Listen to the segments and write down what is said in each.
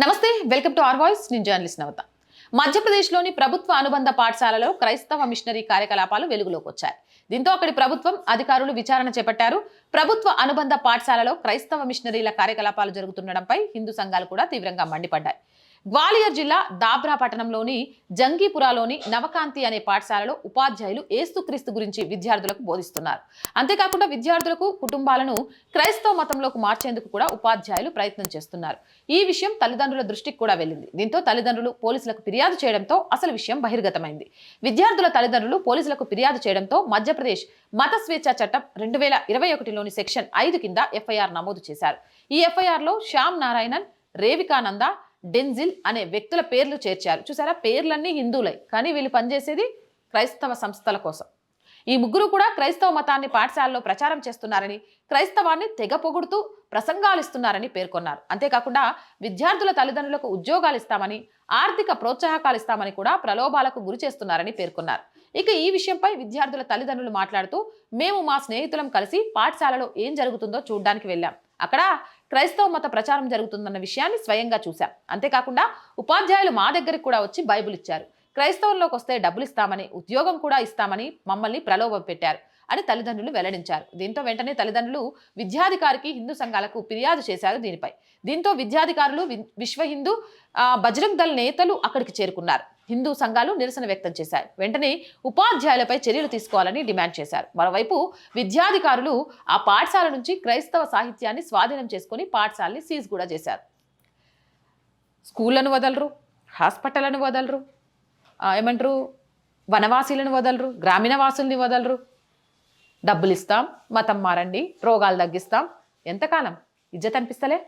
నమస్తే welcome to R voice. నేను journalist Navata. మధ్యప్రదేశ్లోని ప్రభుత్వ అనుబంధ పాఠశాలలో క్రైస్తవ మిషనరీ కార్యకలాపాలు వెలుగులోకి వచ్చాయి. దీంతో అక్కడి ప్రభుత్వం అధికారులు విచారణ చేపట్టారు. ప్రభుత్వ అనుబంధ పాఠశాలలో క్రైస్తవ మిషనరీల కార్యకలాపాలు జరుగుతుండడంపై హిందూ సంఘాలు కూడా తీవ్రంగా మండిపడ్డాయి. గ్వాలియర్ జిల్లా దాబ్రా పట్టణంలోని జంగీపురాలోని నవకాంతి అనే పాఠశాలలో ఉపాధ్యాయులు ఏస్తుక్రీస్తు గురించి విద్యార్థులకు బోధిస్తున్నారు. అంతేకాకుండా విద్యార్థులకు కుటుంబాలను క్రైస్తవ మతంలోకి మార్చేందుకు కూడా ఉపాధ్యాయులు ప్రయత్నం చేస్తున్నారు. ఈ విషయం తల్లిదండ్రుల దృష్టికి కూడా వెళ్ళింది. దీంతో తల్లిదండ్రులు పోలీసులకు ఫిర్యాదు చేయడంతో అసలు విషయం బహిర్గతమైంది. విద్యార్థుల తల్లిదండ్రులు పోలీసులకు ఫిర్యాదు చేయడంతో మధ్యప్రదేశ్ మత స్వేచ్ఛ చట్టం రెండు వేల ఇరవై ఒకటిలోని సెక్షన్ ఐదు కింద ఎఫ్ఐఆర్ నమోదు చేశారు. ఈ ఎఫ్ఐఆర్లో శ్యామ్ నారాయణన్ రేవికానంద డెన్జిల్ అనే వ్యక్తుల పేర్లు చేర్చారు. చూసారా? పేర్లన్నీ హిందువులై. కానీ వీళ్ళు పనిచేసేది క్రైస్తవ సంస్థల కోసం. ఈ ముగ్గురు కూడా క్రైస్తవ మతాన్ని పాఠశాలలో ప్రచారం చేస్తున్నారని క్రైస్తవాన్ని తెగ పొగుడుతూ ప్రసంగాలు ఇస్తున్నారని పేర్కొన్నారు. అంతేకాకుండా విద్యార్థుల తల్లిదండ్రులకు ఉద్యోగాలు ఇస్తామని ఆర్థిక ప్రోత్సాహకాలు ఇస్తామని కూడా ప్రలోభాలకు గురి చేస్తున్నారని పేర్కొన్నారు. ఇక ఈ విషయంపై విద్యార్థుల తల్లిదండ్రులు మాట్లాడుతూ మేము మా స్నేహితులం కలిసి పాఠశాలలో ఏం జరుగుతుందో చూడడానికి వెళ్ళాం. అక్కడ క్రైస్తవ మత ప్రచారం జరుగుతుందన్న విషయాన్ని స్వయంగా చూశాం. అంతేకాకుండా ఉపాధ్యాయులు మా దగ్గరికి కూడా వచ్చి బైబిల్ ఇచ్చారు. క్రైస్తవుల్లోకి వస్తే డబ్బులు ఇస్తామని ఉద్యోగం కూడా ఇస్తామని మమ్మల్ని ప్రలోభ పెట్టారు అని తల్లిదండ్రులు వెల్లడించారు. దీంతో వెంటనే తల్లిదండ్రులు విద్యాధికారికి హిందూ సంఘాలకు ఫిర్యాదు చేశారు దీనిపై. దీంతో విద్యాధికారులు వి- విశ్వ హిందూ బజరంగ్ దళ్ నేతలు అక్కడికి చేరుకున్నారు. హిందూ సంఘాలు నిరసన వ్యక్తం చేశాయి. వెంటనే ఉపాధ్యాయులపై చర్యలు తీసుకోవాలని డిమాండ్ చేశారు. మరోవైపు విద్యాధికారులు ఆ పాఠశాల నుంచి క్రైస్తవ సాహిత్యాన్ని స్వాధీనం చేసుకుని పాఠశాలని సీజ్ కూడా చేశారు. స్కూళ్ళను వదలరు హాస్పిటళ్ళను వదలరు ఏమంటారు వనవాసీలను వదలరు గ్రామీణ వాసుల్ని వదలరు డబ్బులు ఇస్తాం మతం మారండి రోగాలు తగ్గిస్తాం. ఎంతకాలం? ఇజ్జత్ అనిపిస్తలే.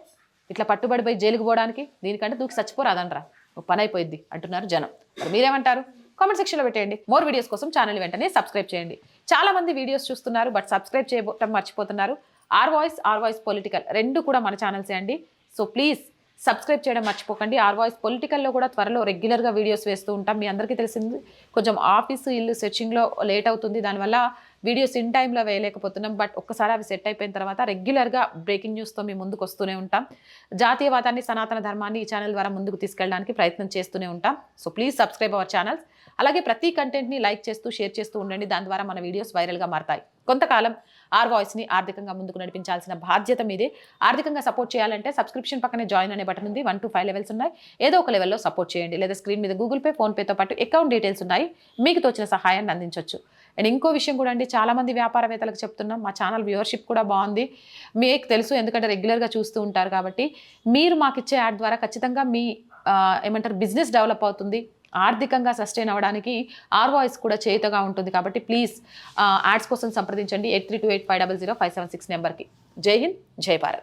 ఇట్లా పట్టుబడి పోయి జైలుకు పోవడానికి దీనికంటే దూకి చచ్చిపోరాదనరా ఒక పని అయిపోయింది అంటున్నారు జనం. మరి మీరేమంటారు? కామెంట్ సెక్షన్లో పెట్టేయండి. మోర్ వీడియోస్ కోసం ఛానల్ వెంటనే సబ్స్క్రైబ్ చేయండి. చాలామంది వీడియోస్ చూస్తున్నారు బట్ సబ్స్క్రైబ్ చేయటం మర్చిపోతున్నారు. R voice R voice political రెండు కూడా మన ఛానల్సే అండి. సో ప్లీజ్ సబ్స్క్రైబ్ చేయడం మర్చిపోకండి. ఆర్ వాయిస్ పొలిటికల్లో కూడా త్వరలో రెగ్యులర్గా వీడియోస్ వేస్తూ ఉంటాం. మీ అందరికీ తెలిసింది కొంచెం ఆఫీసు ఇల్లు సెర్చింగ్లో లేట్ అవుతుంది. దానివల్ల వీడియోస్ ఇన్ టైంలో వేయలేకపోతున్నాం. బట్ ఒక్కసారి అవి సెట్ అయిపోయిన తర్వాత రెగ్యులర్గా బ్రేకింగ్ న్యూస్తో మీ ముందుకు వస్తూనే ఉంటాం. జాతీయవాదాన్ని సనాతన ధర్మాన్ని ఈ ఛానల్ ద్వారా ముందుకు తీసుకెళ్ళడానికి ప్రయత్నం చేస్తూనే ఉంటాం. So please subscribe our channels. అలాగే ప్రతి కంటెంట్ని లైక్ చేస్తూ షేర్ చేస్తూ ఉండండి. దాని ద్వారా మన వీడియోస్ వైరల్గా మారతాయి. కొంతకాలం ఆర్ వాయిస్ని ఆర్థికంగా ముందుకు నడిపించాల్సిన బాధ్యత మీదే. ఆర్థికంగా సపోర్ట్ చేయాలంటే సబ్స్క్రిప్షన్ పక్కనే జాయిన్ అనే బటన్ ఉంది. వన్ టు ఫైవ్ లెవెల్స్ ఉన్నాయి. ఏదో ఒక లెవెల్లో సపోర్ట్ చేయండి. లేదా స్క్రీన్ మీద గూగుల్ పే ఫోన్పేతో పాటు అకౌంట్ డీటెయిల్స్ ఉన్నాయి. మీకు తోచిన సహాయాన్ని అందించవచ్చు అండ్ ఇంకో విషయం కూడా అండి చాలామంది వ్యాపారవేత్తలకు చెప్తున్నాం మా ఛానల్ వ్యూవర్షిప్ కూడా బాగుంది. మీకు తెలుసు ఎందుకంటే రెగ్యులర్గా చూస్తూ ఉంటారు కాబట్టి మీరు మాకు ఇచ్చే యాడ్ ద్వారా ఖచ్చితంగా మీ ఏమంటారు బిజినెస్ డెవలప్ అవుతుంది. ఆర్థికంగా సస్టైన్ అవ్వడానికి ఆర్ వాయిస్ కూడా చేతగా ఉంటుంది కాబట్టి ప్లీజ్ యాడ్స్ కోసం సంప్రదించండి. Eight three two eight five double zero five seven six నెంబర్కి. జై హింద్ జై భారత్.